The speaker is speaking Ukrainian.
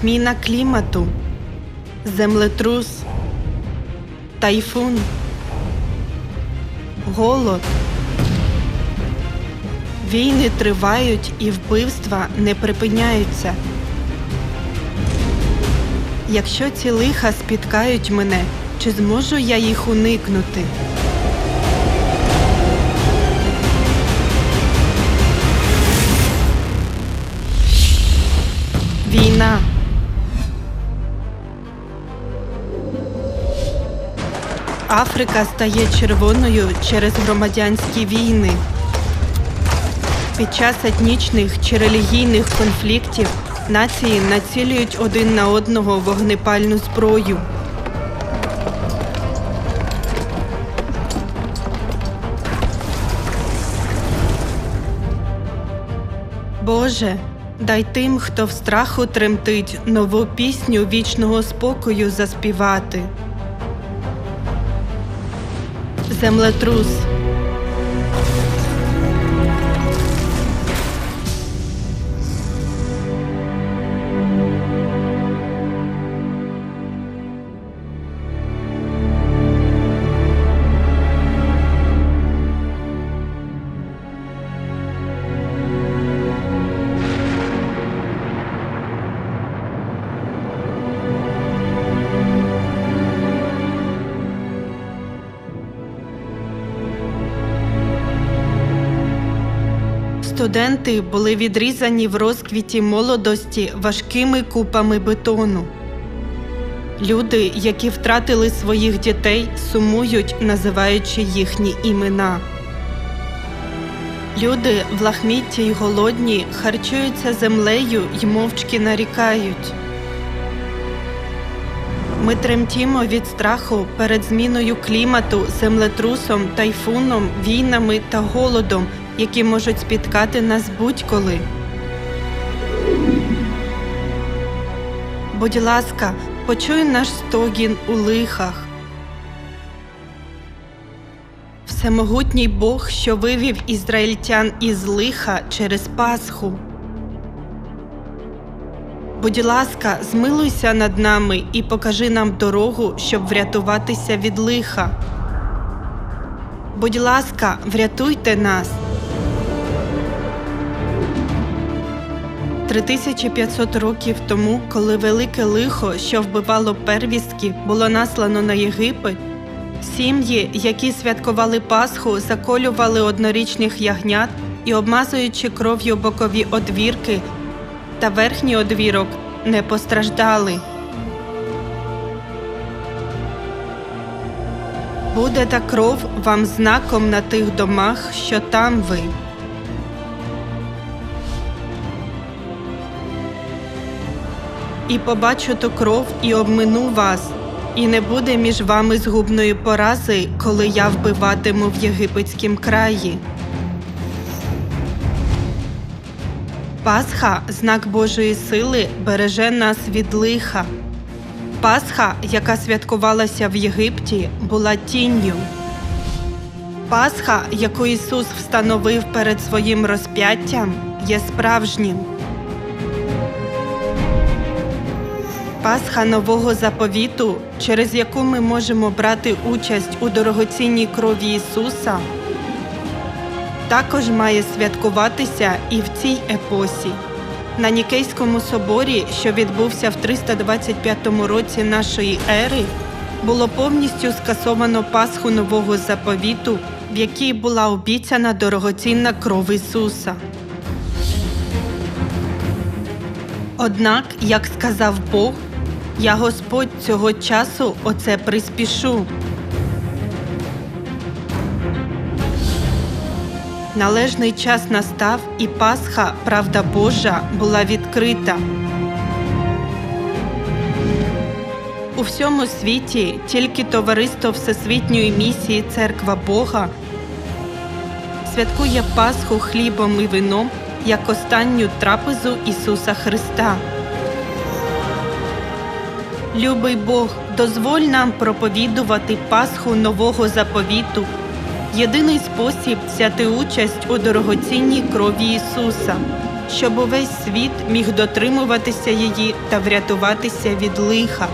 зміна клімату, землетрус, тайфун, голод. Війни тривають і вбивства не припиняються. Якщо ці лиха спіткають мене, чи зможу я їх уникнути? Війна. Африка стає червоною через громадянські війни. Під час етнічних чи релігійних конфліктів нації націлюють один на одного вогнепальну зброю. Боже, дай тим, хто в страху тремтить, нову пісню вічного спокою заспівати. Землетрус. Студенти були відрізані в розквіті молодості важкими купами бетону. Люди, які втратили своїх дітей, сумують, називаючи їхні імена. Люди в лахмітті й голодні харчуються землею й мовчки нарікають. Ми тремтімо від страху перед зміною клімату, землетрусом, тайфуном, війнами та голодом, які можуть спіткати нас будь-коли. Будь ласка, почуй наш стогін у лихах. Всемогутній Бог, що вивів ізраїльтян із лиха через Пасху. Будь ласка, змилуйся над нами і покажи нам дорогу, щоб врятуватися від лиха. Будь ласка, врятуйте нас. 3500 років тому, коли велике лихо, що вбивало первістків, було наслано на Єгипет, сім'ї, які святкували Пасху, заколювали однорічних ягнят і, обмазуючи кров'ю бокові одвірки та верхній одвірок, не постраждали. Буде та кров вам знаком на тих домах, що там ви. І побачу кров і обмину вас, і не буде між вами згубної порази, коли я вбиватиму в єгипетськім краї. Пасха, знак Божої сили, береже нас від лиха. Пасха, яка святкувалася в Єгипті, була тінню. Пасха, яку Ісус встановив перед своїм розп'яттям, є справжнім. Пасха нового заповіту, через яку ми можемо брати участь у дорогоцінній крові Ісуса, також має святкуватися і в цій епосі. На Нікейському соборі, що відбувся в 325 році нашої ери, було повністю скасовано Пасху нового заповіту, в якій була обіцяна дорогоцінна кров Ісуса. Однак, як сказав Бог, я Господь цього часу оце приспішу. Належний час настав, і Пасха, правда Божа, була відкрита. У всьому світі тільки товариство Всесвітньої місії Церква Бога святкує Пасху хлібом і вином як останню трапезу Ісуса Христа. Любий Бог, дозволь нам проповідувати Пасху нового заповіту, єдиний спосіб взяти участь у дорогоцінній крові Ісуса щоб увесь світ міг дотримуватися її та врятуватися від лиха.